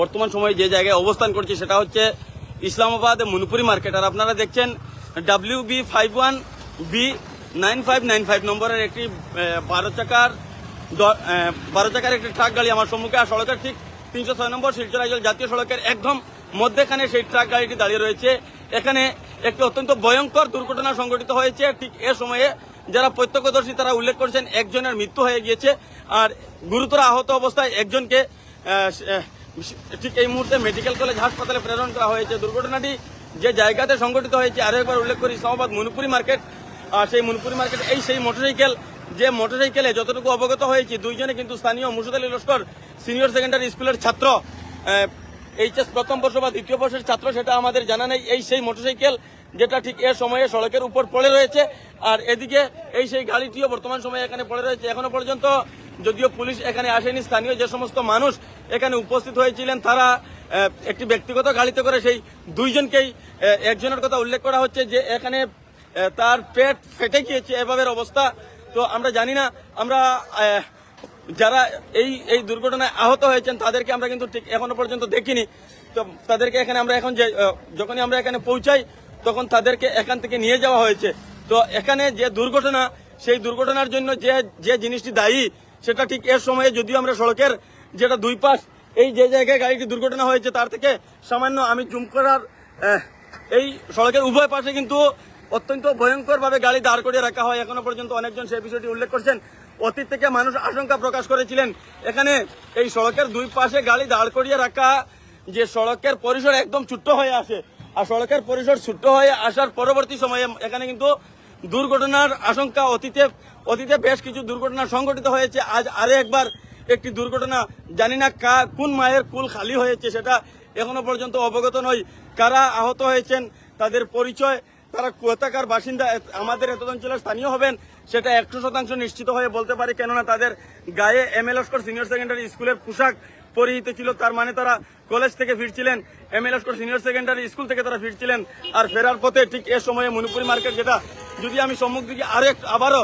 বর্তমান সময়ে যে জায়গায় অবস্থান করছি সেটা হচ্ছে ইসলামাবাদ মনুপুরি মার্কেট। আর আপনারা দেখছেন W B five one B nine five nine five নম্বরের একটি বারো চাকার বারো চাকার একটি ট্রাক গাড়ি আমার সম্মুখে। আর সড়কের ঠিক তিনশো ছয় নম্বর শিলচর আইজল জাতীয় সড়কের একদম মধ্যেখানে সেই ট্রাক গাড়িটি দাঁড়িয়ে রয়েছে। এখানে একটি অত্যন্ত ভয়ঙ্কর দুর্ঘটনা সংঘটিত হয়েছে। ঠিক এ সময়ে যারা প্রত্যক্ষদর্শী তারা উল্লেখ করেছেন, একজনের মৃত্যু হয়ে গিয়েছে। আর গুরুতর আহত অবস্থায় একজনকে ঠিক এই মুহূর্তে মেডিকেল কলেজ, হাসপাতালে প্রেরণ করা হয়েছে। দুর্ঘটনাটি যে জায়গাতে সংঘটিত হয়েছে আরও একবার উল্লেখ করি ইসলামাবাদ মনুপুরি মার্কেট। আর সেই মনুপুরি মার্কেট, এই সেই মোটরসাইকেল, যে মোটরসাইকেলে যতটুকু অবগত হয়েছি, দুইজনে কিন্তু স্থানীয় মুর্শিদ আলী লস্কর সিনিয়র সেকেন্ডারি স্কুলের ছাত্র। এইচএস প্রথম বর্ষ বা দ্বিতীয় বর্ষের ছাত্র, সেটা আমাদের জানা নেই। এই সেই মোটরসাইকেল, যেটা ঠিক এ সময়ে সড়কের উপর পড়ে রয়েছে। আর এদিকে এই সেই গাড়িটিও বর্তমান সময়ে এখানে পড়ে রয়েছে। এখনও পর্যন্ত যদিও পুলিশ এখানে আসেনি, স্থানীয় যে সমস্ত মানুষ এখানে উপস্থিত হয়েছিলেন, তারা একটি ব্যক্তিগত গাড়িতে করে সেই দুইজনকেই একজনের কথা উল্লেখ করা হচ্ছে যে এখানে তার পেট ফেটে গিয়েছে এভাবে অবস্থা। তো আমরা জানি না, আমরা যারা এই এই দুর্ঘটনায় আহত হয়েছেন, তাদেরকে আমরা কিন্তু ঠিক এখনও পর্যন্ত দেখিনি। তো তাদেরকে এখানে আমরা এখন যে যখনই আমরা এখানে পৌঁছাই, তখন তাদেরকে এখান থেকে নিয়ে যাওয়া হয়েছে। তো এখানে যে দুর্ঘটনা, সেই দুর্ঘটনার জন্য যে যে জিনিসটি দায়ী সেটা ঠিক এর সময়ে যদিও আমরা সড়কের যেটা দুই পাশ, এই যে জায়গায় গাড়িটি দুর্ঘটনা হয়েছে, তার থেকে সামান্য আমি জুম করার এই সড়কের উভয় পাশে কিন্তু অত্যন্ত ভয়ঙ্কর ভাবে গাড়ি দাঁড় করিয়ে রাখা হয়। এখনও পর্যন্ত অনেকজন সেই বিষয়টি উল্লেখ করছেন। অতীত থেকে মানুষ আশঙ্কা প্রকাশ করেছিলেন। এখানে এই সড়কের দুই পাশে গাড়ি দাঁড় করিয়ে রাখা যে সড়কের পরিসর একদম ছোট্ট হয়ে আসে। আর সড়কের পরিসর ছোট্ট হয়ে আসার পরবর্তী সময়ে এখানে কিন্তু দুর্ঘটনার আশঙ্কা অতীতে অতীতে বেশ কিছু দুর্ঘটনা সংঘটিত হয়েছে। আজ আরে একবার একটি দুর্ঘটনা, জানি না কা, কোন মায়ের কুল খালি হয়েছে সেটা এখনও পর্যন্ত অবগত নই। কারা আহত হয়েছেন, তাদের পরিচয়, তারা কোথাকার বাসিন্দা আমাদের এত অঞ্চলের স্থানীয় হবেন, সেটা একশো শতাংশ নিশ্চিত হয়ে বলতে পারি। কেননা তাদের গায়ে এম এল সিনিয়র সেকেন্ডারি স্কুলের পোশাক পরিহিত ছিল, তার মানে তারা কলেজ থেকে ফিরছিলেন M L senior secondary school থেকে তারা ফিরছিলেন, আর ফেরার পথে ঠিক এ সময়ে মণিপুরি মার্কেট যেটা, যদি আমি সম্মুখ দিকে আরও আবারও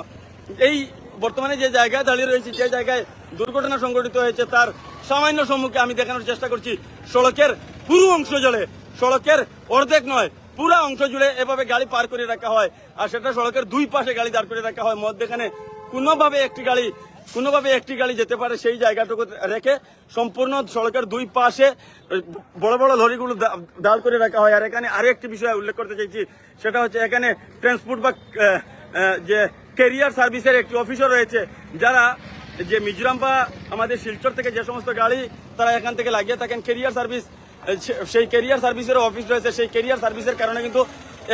এই বর্তমানে যে জায়গায় দাঁড়িয়ে রয়েছি, যে জায়গায় দুর্ঘটনা সংঘটিত হয়েছে, তার সামান্য সম্মুখে আমি দেখানোর চেষ্টা করছি, সড়কের পুরো অংশ জুড়ে, সড়কের অর্ধেক নয়, পুরো অংশ জুড়ে এভাবে গাড়ি পার করে রাখা হয়, আর সেটা সড়কের দুই পাশে গাড়ি দাঁড় করে রাখা হয়, মধ্যেখানে কোনোভাবে একটি গাড়ি কোনোভাবে একটি গাড়ি যেতে পারে সেই জায়গাটুকু রেখে সম্পূর্ণ সড়কের দুই পাশে বড় বড় লরিগুলো দাঁড় করে রাখা হয়। আর এখানে আরও একটি বিষয় উল্লেখ করতে চাইছি, সেটা হচ্ছে এখানে ট্রান্সপোর্ট বা যে কেরিয়ার সার্ভিসের একটি অফিসও রয়েছে, যারা যে মিজোরাম বা আমাদের শিলচর থেকে যে সমস্ত গাড়ি তারা এখান থেকে লাগিয়ে থাকেন কেরিয়ার সার্ভিস সেই কেরিয়ার সার্ভিসের অফিস রয়েছে। সেই কেরিয়ার সার্ভিসের কারণে কিন্তু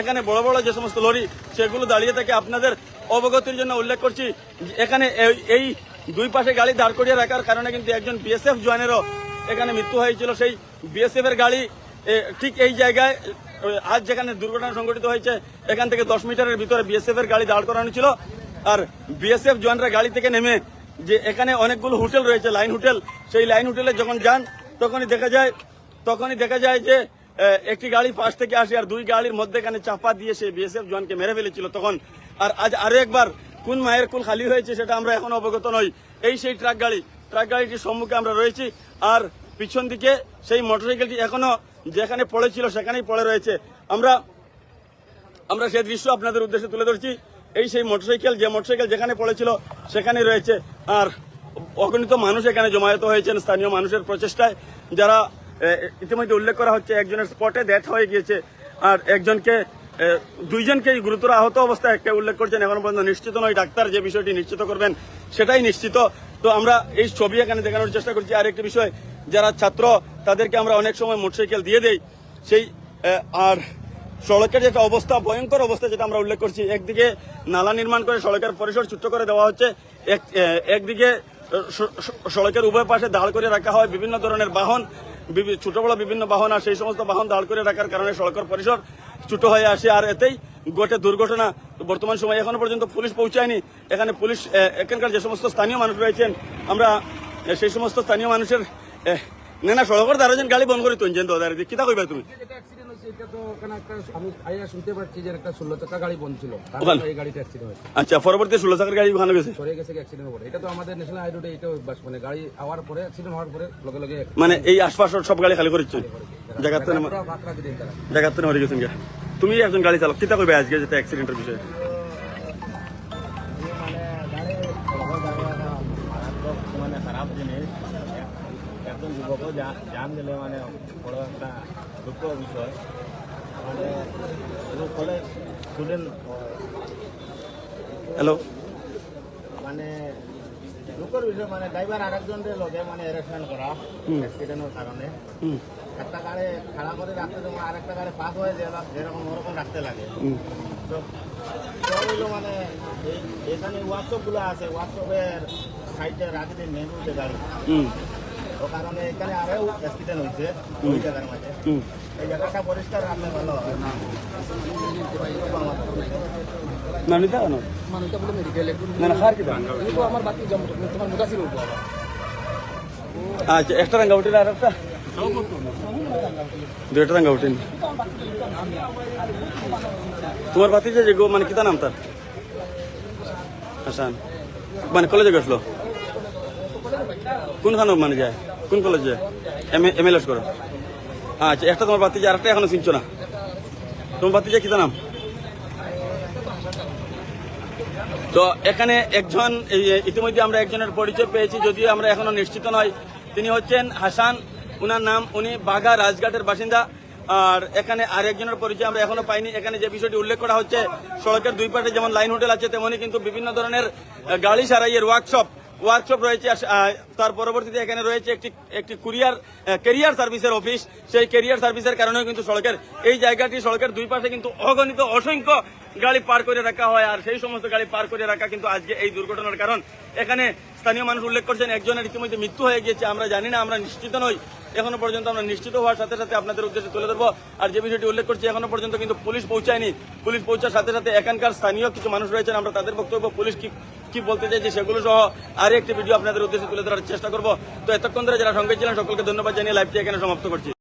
এখানে বড় বড় যে সমস্ত লরি, সেগুলো দাঁড়িয়ে থাকে। আপনাদের অবগতির জন্য উল্লেখ করছি, এখানে এই- দুই পাশে গাড়ি দাঁড় করিয়ে রাখার কারণে কিন্তু একজন বিএসএফ জওয়ানেরও এখানে মৃত্যু হয়েছিল। সেই বিএসএফ এর গাড়ি ঠিক এই জায়গায় আজ যেখানে দুর্ঘটনা সংঘটিত হয়েছে, এখান থেকে দশ মিটারের ভিতরে বিএসএফ এর গাড়ি দাঁড় করানো ছিল। আর বিএসএফ জওয়ানরা গাড়ি থেকে নেমে যে এখানে অনেকগুলো হোটেল রয়েছে, লাইন হোটেল, সেই লাইন হোটেলে যখন যান, তখনই দেখা যায়, তখনই দেখা যায় যে একটি গাড়ি পাশ থেকে আসে আর দুই গাড়ির মধ্যেখানে চাপা দিয়ে সে বিএসএফ জওয়ানকে মেরে ফেলেছিল। তখন আর আজ আরও একবার কোন মায়ের কুল খালি হয়েছে সেটা আমরা এখন অবগত নই। এই সেই ট্রাক গাড়ি, ট্রাক গাড়িটির সম্মুখে আমরা রয়েছি আর পিছন দিকে সেই মোটরসাইকেলটি এখনও যেখানে পড়েছিল সেখানেই পড়ে রয়েছে। আমরা আমরা সেই দৃশ্য আপনাদের উদ্দেশ্যে তুলে ধরছি। এই সেই মোটরসাইকেল, যে মোটরসাইকেল যেখানে পড়েছিল সেখানে রয়েছে। আর অগণিত মানুষ এখানে জমায়েত হয়েছেন স্থানীয় মানুষের প্রচেষ্টায়, যারা ইতিমধ্যে উল্লেখ করা হচ্ছে একজনের স্পটে ডেথ হয়ে গিয়েছে। আর একজনকে এ, দুইজনকেই গুরুতর আহত অবস্থায় একটা উল্লেখ করছেন এখন পর্যন্ত নিশ্চিত নয় ডাক্তার যে বিষয়টি নিশ্চিত করবেন সেটাই নিশ্চিত। তো আমরা এই ছবি এখানে দেখানোর চেষ্টা করছি। আর একটি বিষয় যারা ছাত্র তাদেরকে আমরা অনেক সময় মোটরসাইকেল দিয়ে দেই। সেই আর সড়কের যেটা অবস্থা ভয়ঙ্কর অবস্থা যেটা আমরা উল্লেখ করছি একদিকে নালা নির্মাণ করে সড়কের পরিসর ছোট্ট করে দেওয়া হচ্ছে এক একদিকে সড়কের উভয় পাশে দাঁড় করে রাখা হয় বিভিন্ন ধরনের বাহন ছোট বড় বিভিন্ন বাহন আর সেই সমস্ত বাহন দাঁড় করে রাখার কারণে সড়কের পরিসর ছোট হয়ে আসে। আর এতেই গোটে দুর্ঘটনা। বর্তমান সময়ে এখনও পর্যন্ত পুলিশ পৌঁছায়নি। এখানে পুলিশ এখানকার যে সমস্ত স্থানীয় মানুষ রয়েছেন আমরা সেই সমস্ত স্থানীয় মানুষের এ, না না সড়কের দ্বারা গাড়ি বন্ধ করে তুলছেন। তো দাঁড়িয়ে কিতা কইবা তুমি? আচ্ছা পরবর্তী ষোলো চাকার গাড়ি ওখানে গেছে? মানে গাড়ি আওয়ার পরে হওয়ার পরে লগে লগে মানে এই আশপাশের সব গাড়ি খালি করেছে। জায়গাতে জায়গাতে মরে গেছেন গা তুমি একজন গাড়ি চালক কিতা কইবে আজকে যেটা অ্যাক্সিডেন্টের বিষয়ে? খারাপ জিনিস একজন যুবকও জান দিলে মানে বড় একটা দুঃখ বিষয় মানে কলেজ স্টুডেন্ট হ্যালো মানে দুঃখের বিষয় মানে ড্রাইভার আরেকজনের লগে মানে হ্যারাসমেন্ট করা অ্যাক্সিডেন্টের কারণে একটা গাড়ি খাড়া করে রাখতে যেমন আরেকটা গাড়ি পাস হয়ে যায় যেরকম ওরকম রাখতে লাগে। তো তো মানে এই এখানে ওয়ার্কশপগুলো আছে ওয়ার্কশপের সাইডে রাখি দিন মেন রোডে গাড়ি। হুম। ও কারণে এখানে আরও অ্যাক্সিডেন্ট হয়েছে ওই জায়গার মাঝে এই জায়গাটা পরিষ্কার রাখলে ভালো হবে। না নিতা কেন? মানে বলে মেডিকেল না না খার কিতা আমার বাকি জম তোমার মোটা ছিল আচ্ছা একটা রাঙ্গা উঠিল আর একটা? দুইটা তোমার বাতি যে গো মানে কিতা নাম তার? হাসান। মানে কলেজে গেছিল? কোনখানে মানে যায়? কোন কলেজে এম এম এল এস করো। আচ্ছা একটা তোমার বাতি যে আর একটা এখনও চিনছো না। তোমার বাতি যে কিতা নাম? তো এখানে একজন ইতিমধ্যে আমরা একজনের পরিচয় পেয়েছি, যদিও আমরা এখনও নিশ্চিত নয়। তিনি হচ্ছেন হাসান উনার নাম, উনি বাঘা রাজঘাটের বাসিন্দা। আর এখানে আরেকজনের পরিচয় আমরা এখনও পাইনি। এখানে যে বিষয়টি উল্লেখ করা হচ্ছে, সড়কের দুই পাশে যেমন লাইন হোটেল আছে, তেমনি কিন্তু বিভিন্ন ধরনের গাড়ি সারাইয়ের ওয়ার্কশপ ওয়ার্কশপ রয়েছে তার পরবর্তীতে এখানে রয়েছে একটি একটি কুরিয়ার কেরিয়ার সার্ভিসের অফিস। সেই কেরিয়ার সার্ভিসের কারণেও কিন্তু সড়কের, এই জায়গাটি সড়কের দুই পাশে কিন্তু অগণিত অসংখ্য গাড়ি পার করে রাখা হয়, আর সেই সমস্ত গাড়ি পার করে রাখা কিন্তু আজকে এই দুর্ঘটনার কারণ। এখানে স্থানীয় মানুষ উল্লেখ করছেন, একজনের ইতিমধ্যে মৃত্যু হয়ে গিয়েছে, আমরা জানি না, আমরা নিশ্চিত নই। এখনও পর্যন্ত আমরা নিশ্চিত হওয়ার সাথে সাথে আপনাদের উদ্দেশ্যে তুলে ধরবো। আর যে বিষয়টি উল্লেখ করছি, এখনও পর্যন্ত কিন্তু পুলিশ পৌঁছায়নি। পুলিশ পৌঁছার সাথে সাথে এখানকার স্থানীয় কিছু মানুষ রয়েছেন, আমরা তাদের বক্তব্য, পুলিশ কি কি বলতে চাইছে সেগুলো সহ আরেকটি ভিডিও আপনাদের উদ্দেশ্যে তুলে ধরার চেষ্টা করব। তো এতক্ষণ ধরে যারা সঙ্গে ছিলেন, সকলকে ধন্যবাদ জানিয়ে লাইভটি এখানে সমাপ্ত করছি।